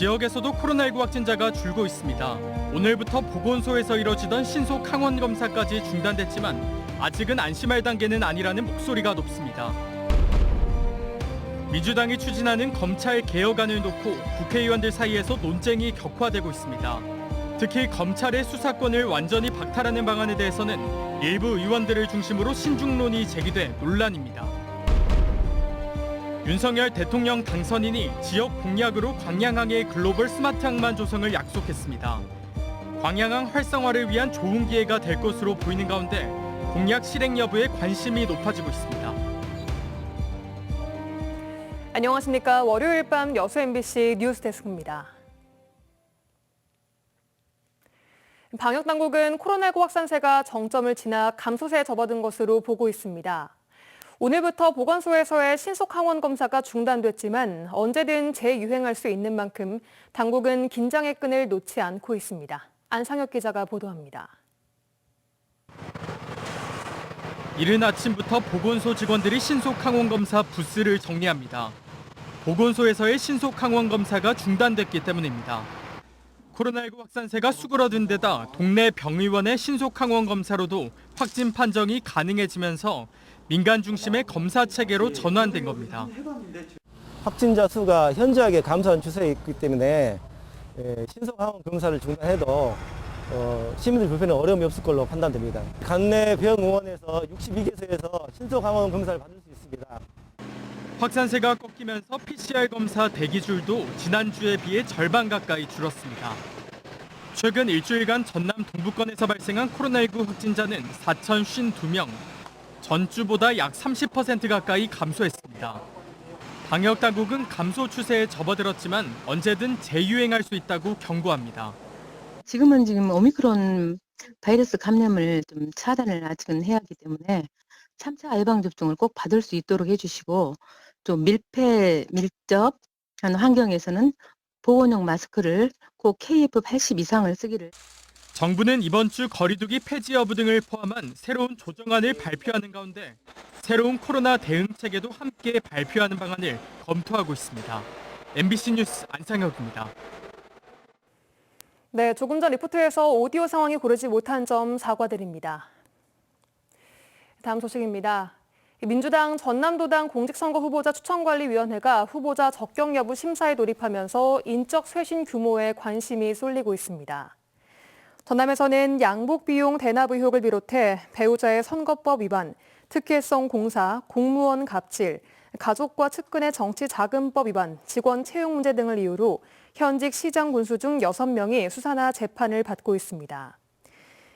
지역에서도 코로나19 확진자가 줄고 있습니다. 오늘부터 보건소에서 이뤄지던 신속 항원 검사까지 중단됐지만 아직은 안심할 단계는 아니라는 목소리가 높습니다. 민주당이 추진하는 검찰 개혁안을 놓고 국회의원들 사이에서 논쟁이 격화되고 있습니다. 특히 검찰의 수사권을 완전히 박탈하는 방안에 대해서는 일부 의원들을 중심으로 신중론이 제기돼 논란입니다. 윤석열 대통령 당선인이 지역 공약으로 광양항의 글로벌 스마트 항만 조성을 약속했습니다. 광양항 활성화를 위한 좋은 기회가 될 것으로 보이는 가운데 공약 실행 여부에 관심이 높아지고 있습니다. 안녕하십니까. 월요일 밤 여수 MBC 뉴스데스크입니다. 방역 당국은 코로나19 확산세가 정점을 지나 감소세에 접어든 것으로 보고 있습니다. 오늘부터 보건소에서의 신속 항원 검사가 중단됐지만 언제든 재유행할 수 있는 만큼 당국은 긴장의 끈을 놓지 않고 있습니다. 안상혁 기자가 보도합니다. 이른 아침부터 보건소 직원들이 신속 항원 검사 부스를 정리합니다. 보건소에서의 신속 항원 검사가 중단됐기 때문입니다. 코로나19 확산세가 수그러든 데다 동네 병의원의 신속 항원 검사로도 확진 판정이 가능해지면서 민간 중심의 검사 체계로 전환된 겁니다. 확진자 수가 현저하게 감소한 추세에 있기 때문에 예, 신속 항원 검사를 중단해도 어, 시민들 불편에 어려움이 없을 걸로 판단됩니다. 관내 병의원에서 62개소에서 신속 항원 검사를 받을 수 있습니다. 확산세가 꺾이면서 PCR 검사 대기줄도 지난주에 비해 절반 가까이 줄었습니다. 최근 일주일간 전남 동부권에서 발생한 코로나19 확진자는 4,052명, 전주보다 약 30% 가까이 감소했습니다. 방역 당국은 감소 추세에 접어들었지만 언제든 재유행할 수 있다고 경고합니다. 지금은 지금 오미크론 바이러스 감염을 좀 차단을 아직은 해야 하기 때문에 3차 예방 접종을 꼭 받을 수 있도록 해주시고 좀 밀폐 밀접한 환경에서는 보건용 마스크를 꼭 KF80 이상을 쓰기를 정부는 이번 주 거리두기 폐지 여부 등을 포함한 새로운 조정안을 발표하는 가운데 새로운 코로나 대응 체계도 함께 발표하는 방안을 검토하고 있습니다. MBC 뉴스 안상혁입니다. 네, 조금 전 리포트에서 오디오 상황이 고르지 못한 점 사과드립니다. 다음 소식입니다. 민주당 전남도당 공직선거 후보자 추천관리위원회가 후보자 적격 여부 심사에 돌입하면서 인적 쇄신 규모에 관심이 쏠리고 있습니다. 전남에서는 양복 비용 대납 의혹을 비롯해 배우자의 선거법 위반, 특혜성 공사, 공무원 갑질, 가족과 측근의 정치 자금법 위반, 직원 채용 문제 등을 이유로 현직 시장 군수 중 6명이 수사나 재판을 받고 있습니다.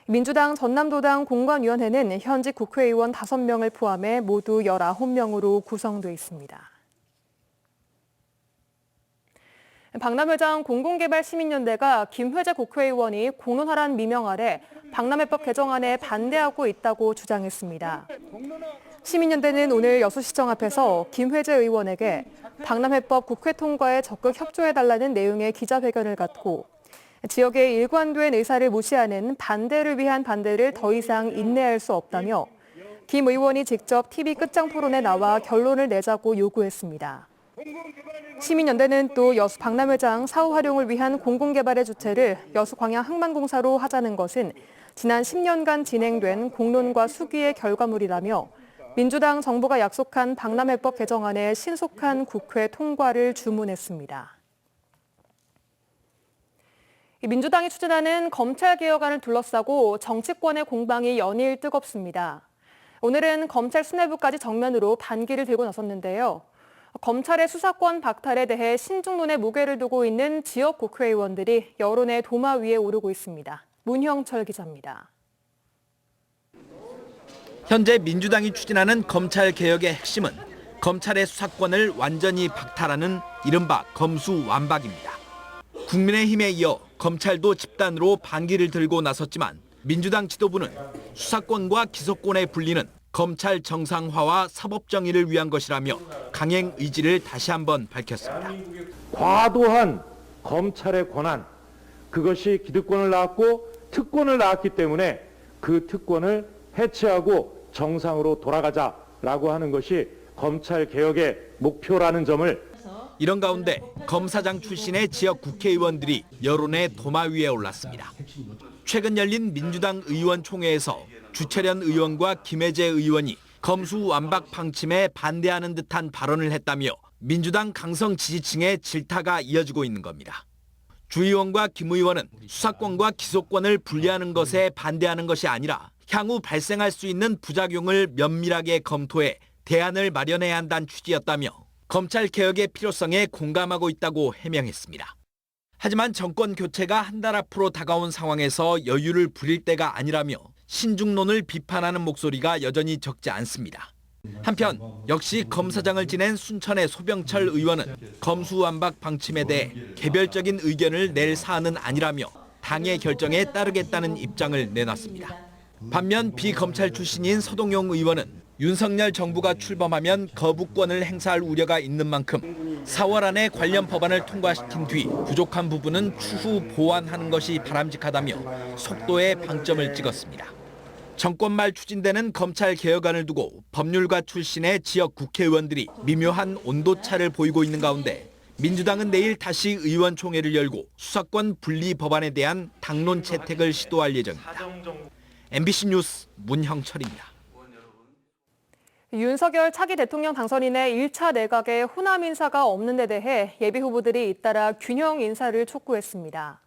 민주당 전남도당 공관위원회는 현직 국회의원 5명을 포함해 모두 19명으로 구성돼 있습니다. 박람회장 공공개발시민연대가 김 회재 국회의원이 공론화란 미명 아래 박람회법 개정안에 반대하고 있다고 주장했습니다. 시민연대는 오늘 여수시청 앞에서 김 회재 의원에게 박람회법 국회 통과에 적극 협조해달라는 내용의 기자회견을 갖고 지역의 일관된 의사를 무시하는 반대를 위한 반대를 더 이상 인내할 수 없다며 김 의원이 직접 TV 끝장 토론에 나와 결론을 내자고 요구했습니다. 시민연대는 또 여수 박람회장 사후 활용을 위한 공공개발의 주체를 여수 광양 항만공사로 하자는 것은 지난 10년간 진행된 공론과 수기의 결과물이라며 민주당 정부가 약속한 박람회법 개정안의 신속한 국회 통과를 주문했습니다. 민주당이 추진하는 검찰 개혁안을 둘러싸고 정치권의 공방이 연일 뜨겁습니다. 오늘은 검찰 수뇌부까지 정면으로 반기를 들고 나섰는데요. 검찰의 수사권 박탈에 대해 신중론의 무게를 두고 있는 지역 국회의원들이 여론의 도마 위에 오르고 있습니다. 문형철 기자입니다. 현재 민주당이 추진하는 검찰 개혁의 핵심은 검찰의 수사권을 완전히 박탈하는 이른바 검수완박입니다. 국민의힘에 이어 검찰도 집단으로 반기를 들고 나섰지만 민주당 지도부는 수사권과 기소권의 분리는 검찰 정상화와 사법 정의를 위한 것이라며 강행 의지를 다시 한번 밝혔습니다. 과도한 검찰의 권한 그것이 기득권을 낳았고 특권을 낳았기 때문에 그 특권을 해체하고 정상으로 돌아가자라고 하는 것이 검찰 개혁의 목표라는 점을 이런 가운데 검사장 출신의 지역 국회의원들이 여론의 도마 위에 올랐습니다. 최근 열린 민주당 의원총회에서 주철현 의원과 김혜재 의원이 검수 완박 방침에 반대하는 듯한 발언을 했다며 민주당 강성 지지층의 질타가 이어지고 있는 겁니다. 주 의원과 김 의원은 수사권과 기소권을 분리하는 것에 반대하는 것이 아니라 향후 발생할 수 있는 부작용을 면밀하게 검토해 대안을 마련해야 한다는 취지였다며 검찰 개혁의 필요성에 공감하고 있다고 해명했습니다. 하지만 정권 교체가 한 달 앞으로 다가온 상황에서 여유를 부릴 때가 아니라며 신중론을 비판하는 목소리가 여전히 적지 않습니다. 한편 역시 검사장을 지낸 순천의 소병철 의원은 검수완박 방침에 대해 개별적인 의견을 낼 사안은 아니라며 당의 결정에 따르겠다는 입장을 내놨습니다. 반면 비검찰 출신인 서동용 의원은 윤석열 정부가 출범하면 거부권을 행사할 우려가 있는 만큼 4월 안에 관련 법안을 통과시킨 뒤 부족한 부분은 추후 보완하는 것이 바람직하다며 속도에 방점을 찍었습니다. 정권 말 추진되는 검찰 개혁안을 두고 법률가 출신의 지역 국회의원들이 미묘한 온도차를 보이고 있는 가운데 민주당은 내일 다시 의원총회를 열고 수사권 분리 법안에 대한 당론 채택을 시도할 예정입니다. MBC 뉴스 문형철입니다. 윤석열 차기 대통령 당선인의 1차 내각에 호남 인사가 없는 데 대해 예비 후보들이 잇따라 균형 인사를 촉구했습니다.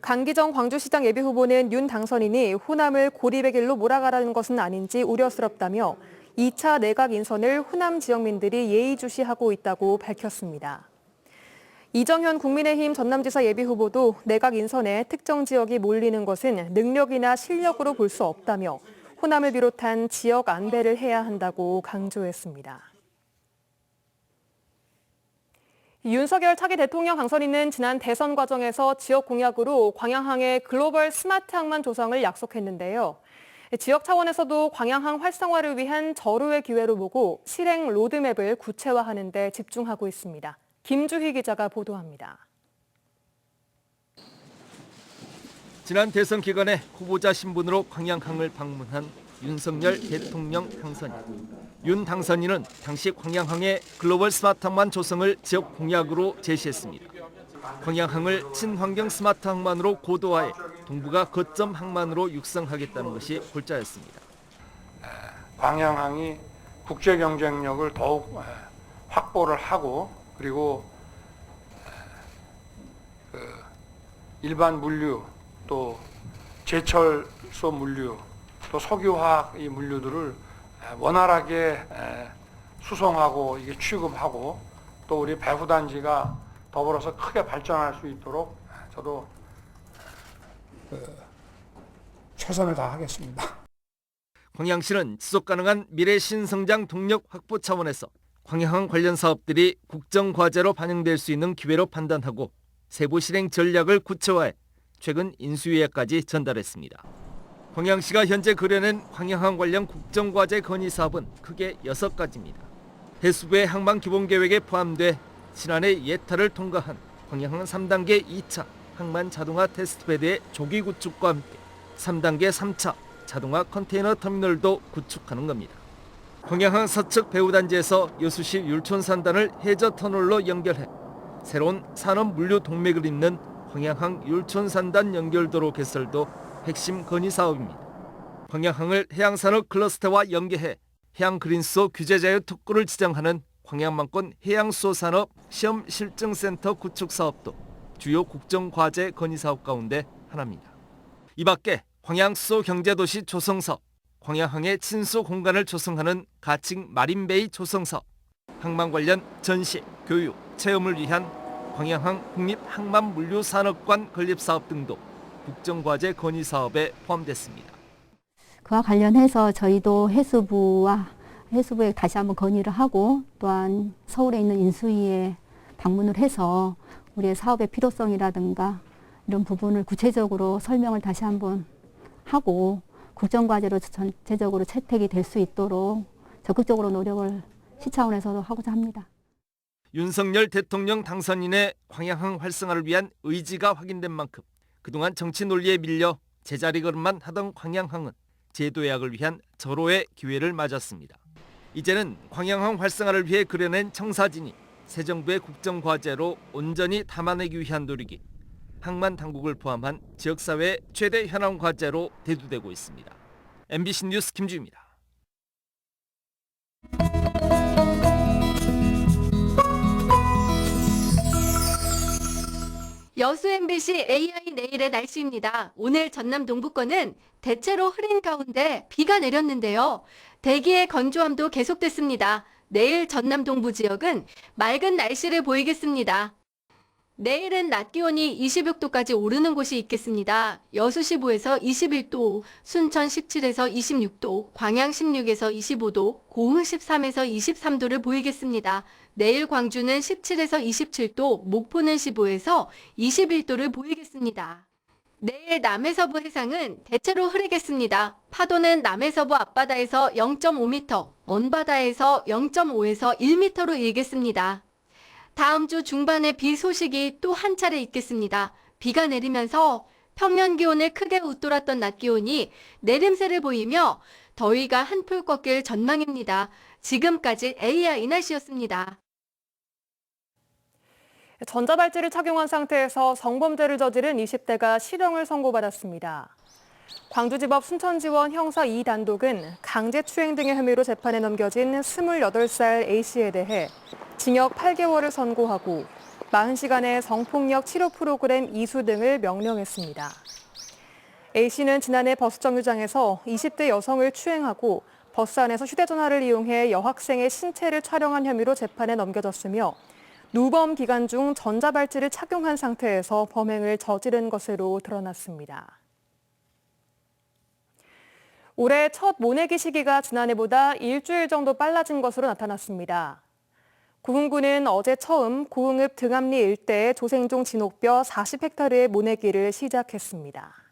강기정 광주시장 예비 후보는 윤 당선인이 호남을 고립의 길로 몰아가라는 것은 아닌지 우려스럽다며 2차 내각 인선을 호남 지역민들이 예의주시하고 있다고 밝혔습니다. 이정현 국민의힘 전남지사 예비후보도 내각 인선에 특정 지역이 몰리는 것은 능력이나 실력으로 볼 수 없다며 호남을 비롯한 지역 안배를 해야 한다고 강조했습니다. 윤석열 차기 대통령 당선인은 지난 대선 과정에서 지역 공약으로 광양항의 글로벌 스마트 항만 조성을 약속했는데요. 지역 차원에서도 광양항 활성화를 위한 절호의 기회로 보고 실행 로드맵을 구체화하는 데 집중하고 있습니다. 김주희 기자가 보도합니다. 지난 대선 기간에 후보자 신분으로 광양항을 방문한 윤석열 대통령 당선인. 윤 당선인은 당시 광양항의 글로벌 스마트항만 조성을 지역 공약으로 제시했습니다. 광양항을 친환경 스마트 항만으로 고도화해 동부가 거점 항만으로 육성하겠다는 것이 골자였습니다. 광양항이 국제 경쟁력을 더욱 에, 확보를 하고 그리고 에, 그 일반 물류 또 제철소 물류 또 석유화학 이 물류들을 에, 원활하게 에, 수송하고 이게 취급하고 또 우리 배후 단지가 더불어서 크게 발전할 수 있도록 에, 저도 그, 최선을 다하겠습니다. 광양시는 지속 가능한 미래 신성장 동력 확보 차원에서 광양항 관련 사업들이 국정 과제로 반영될 수 있는 기회로 판단하고 세부 실행 전략을 구체화해 최근 인수위에까지 전달했습니다. 광양시가 현재 그려낸 광양항 관련 국정 과제 건의 사업은 크게 여섯 가지입니다. 해수부의 항만 기본 계획에 포함돼 지난해 예타를 통과한 광양항 3단계 2차 항만 자동화 테스트베드의 조기 구축과 함께 3단계 3차 자동화 컨테이너 터미널도 구축하는 겁니다. 광양항 서측 배후단지에서 여수시 율촌산단을 해저 터널로 연결해 새로운 산업 물류 동맥을 잇는 광양항 율촌산단 연결도로 개설도 핵심 건의 사업입니다. 광양항을 해양산업 클러스터와 연계해 해양 그린수호 규제 자유 특구를 지정하는 광양만권 해양수호 산업 시험 실증센터 구축 사업도 주요 국정 과제 건의 사업 가운데 하나입니다. 이 밖에 광양수소 경제도시 조성사업, 광양항의 친수 공간을 조성하는 가칭 마린베이 조성사업, 항만 관련 전시, 교육, 체험을 위한 광양항 국립항만물류산업관 건립사업 등도 국정과제 건의 사업에 포함됐습니다. 그와 관련해서 저희도 해수부와 해수부에 다시 한번 건의를 하고 또한 서울에 있는 인수위에 방문을 해서 우리의 사업의 필요성이라든가 이런 부분을 구체적으로 설명을 다시 한번 하고 국정과제로 전체적으로 채택이 될 수 있도록 적극적으로 노력을 시 차원에서도 하고자 합니다. 윤석열 대통령 당선인의 광양항 활성화를 위한 의지가 확인된 만큼 그동안 정치 논리에 밀려 제자리 걸음만 하던 광양항은 제도 예약을 위한 절호의 기회를 맞았습니다. 이제는 광양항 활성화를 위해 그려낸 청사진이 새 정부의 국정 과제로 온전히 담아내기 위한 노력이 항만 당국을 포함한 지역사회의 최대 현안 과제로 대두되고 있습니다. MBC 뉴스 김주입니다. 여수 MBC AI 내일의 날씨입니다. 오늘 전남 동부권은 대체로 흐린 가운데 비가 내렸는데요. 대기의 건조함도 계속됐습니다. 내일 전남 동부 지역은 맑은 날씨를 보이겠습니다. 내일은 낮 기온이 26도까지 오르는 곳이 있겠습니다. 여수 15에서 21도, 순천 17에서 26도, 광양 16에서 25도, 고흥 13에서 23도를 보이겠습니다. 내일 광주는 17에서 27도, 목포는 15에서 21도를 보이겠습니다. 내일 남해서부 해상은 대체로 흐리겠습니다. 파도는 남해서부 앞바다에서 0.5m, 먼바다에서 0.5에서 1m로 일겠습니다. 다음 주 중반에 비 소식이 또 한 차례 있겠습니다. 비가 내리면서 평년 기온을 크게 웃돌았던 낮 기온이 내림세를 보이며 더위가 한풀 꺾일 전망입니다. 지금까지 AI 날씨였습니다. 전자발찌를 착용한 상태에서 성범죄를 저지른 20대가 실형을 선고받았습니다. 광주지법 순천지원 형사 2단독은 강제추행 등의 혐의로 재판에 넘겨진 28살 A씨에 대해 징역 8개월을 선고하고 40시간의 성폭력 치료 프로그램 이수 등을 명령했습니다. A씨는 지난해 버스 정류장에서 20대 여성을 추행하고 버스 안에서 휴대전화를 이용해 여학생의 신체를 촬영한 혐의로 재판에 넘겨졌으며 누범 기간 중 전자발찌를 착용한 상태에서 범행을 저지른 것으로 드러났습니다. 올해 첫 모내기 시기가 지난해보다 일주일 정도 빨라진 것으로 나타났습니다. 구흥군은 어제 처음 고흥읍 등암리 일대의 조생종 진옥벼 40헥타르의 모내기를 시작했습니다.